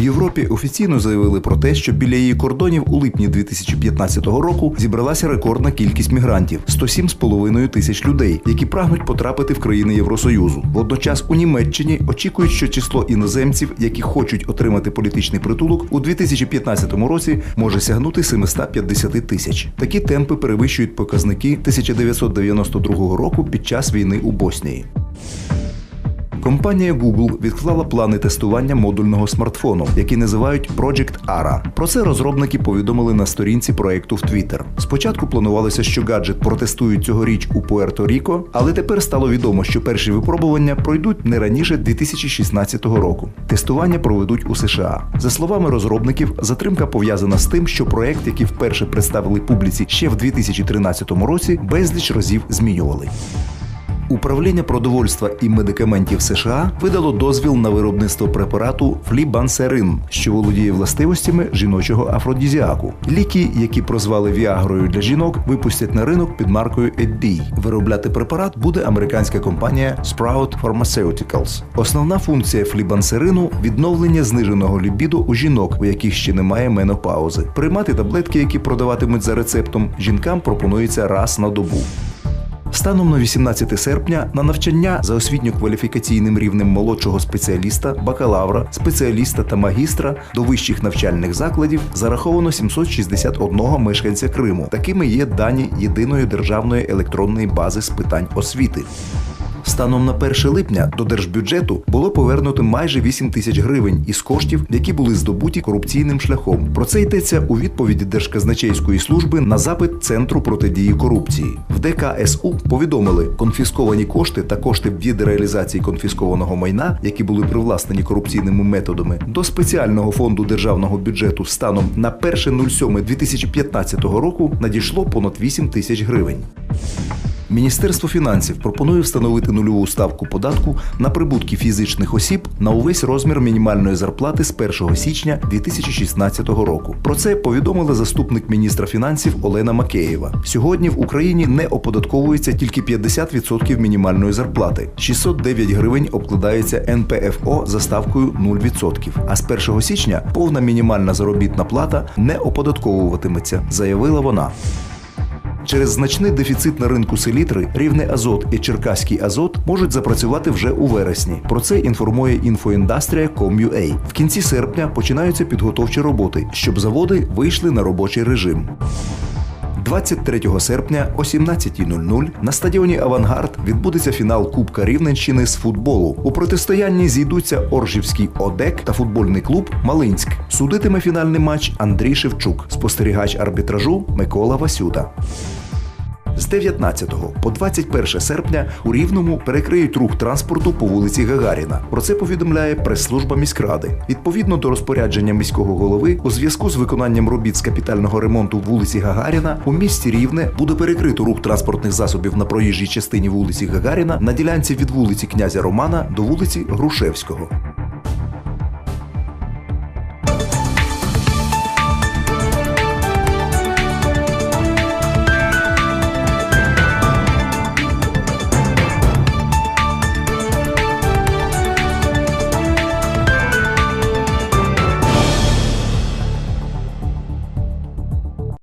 Європі офіційно заявили про те, що біля її кордонів у липні 2015 року зібралася рекордна кількість мігрантів 107,5 тисяч людей, які прагнуть потрапити в країни Євросоюзу. Водночас у Німеччині очікують, що число іноземців, які хочуть отримати політичний притулок, у 2015 році може сягнути 750 тисяч. Такі темпи перевищують показники 1992 року під час війни у Боснії. Компанія Google відклала плани тестування модульного смартфону, який називають Project ARA. Про це розробники повідомили на сторінці проекту в Twitter. Спочатку планувалося, що гаджет протестують цьогоріч у Пуерто-Ріко, але тепер стало відомо, що перші випробування пройдуть не раніше 2016 року. Тестування проведуть у США. За словами розробників, затримка пов'язана з тим, що проект, який вперше представили публіці ще в 2013 році, безліч разів змінювали. Управління продовольства і медикаментів США видало дозвіл на виробництво препарату флібансерин, що володіє властивостями жіночого афродізіаку. Ліки, які прозвали Віагрою для жінок, випустять на ринок під маркою Eddie. Виробляти препарат буде американська компанія Sprout Pharmaceuticals. Основна функція флібансерину відновлення зниженого лібіду у жінок, у яких ще немає менопаузи. Приймати таблетки, які продаватимуть за рецептом, жінкам пропонується раз на добу. Станом на 18 серпня на навчання за освітньо-кваліфікаційним рівнем молодшого спеціаліста, бакалавра, спеціаліста та магістра до вищих навчальних закладів зараховано 761 мешканця Криму. Такими є дані єдиної державної електронної бази з питань освіти. Станом на 1 липня до держбюджету було повернуто майже 8 тисяч гривень із коштів, які були здобуті корупційним шляхом. Про це йдеться у відповіді Держказначейської служби на запит Центру протидії корупції. В ДКСУ повідомили, конфісковані кошти та кошти від реалізації конфіскованого майна, які були привласнені корупційними методами, до спеціального фонду державного бюджету станом на 1.07.2015 року надійшло понад 8 тисяч гривень. Міністерство фінансів пропонує встановити нульову ставку податку на прибутки фізичних осіб на увесь розмір мінімальної зарплати з 1 січня 2016 року. Про це повідомила заступник міністра фінансів Олена Макеєва. Сьогодні в Україні не оподатковується тільки 50% мінімальної зарплати. 609 гривень обкладається НПФО за ставкою 0%. А з 1 січня повна мінімальна заробітна плата не оподатковуватиметься, заявила вона. Через значний дефіцит на ринку селітри рівне Азот і Черкаський Азот можуть запрацювати вже у вересні. Про це інформує інфоіндастрія.com.ua. В кінці серпня починаються підготовчі роботи, щоб заводи вийшли на робочий режим. 23 серпня о 17.00 на стадіоні Авангард відбудеться фінал Кубка Рівненщини з футболу. У протистоянні зійдуться Оржівський ОДЕК та футбольний клуб Малинськ. Судитиме фінальний матч Андрій Шевчук, спостерігач арбітражу Микола Васюта. З 19 по 21 серпня у Рівному перекриють рух транспорту по вулиці Гагаріна. Про це повідомляє прес-служба міськради. Відповідно до розпорядження міського голови, у зв'язку з виконанням робіт з капітального ремонту вулиці Гагаріна у місті Рівне буде перекрито рух транспортних засобів на проїжджій частині вулиці Гагаріна на ділянці від вулиці князя Романа до вулиці Грушевського.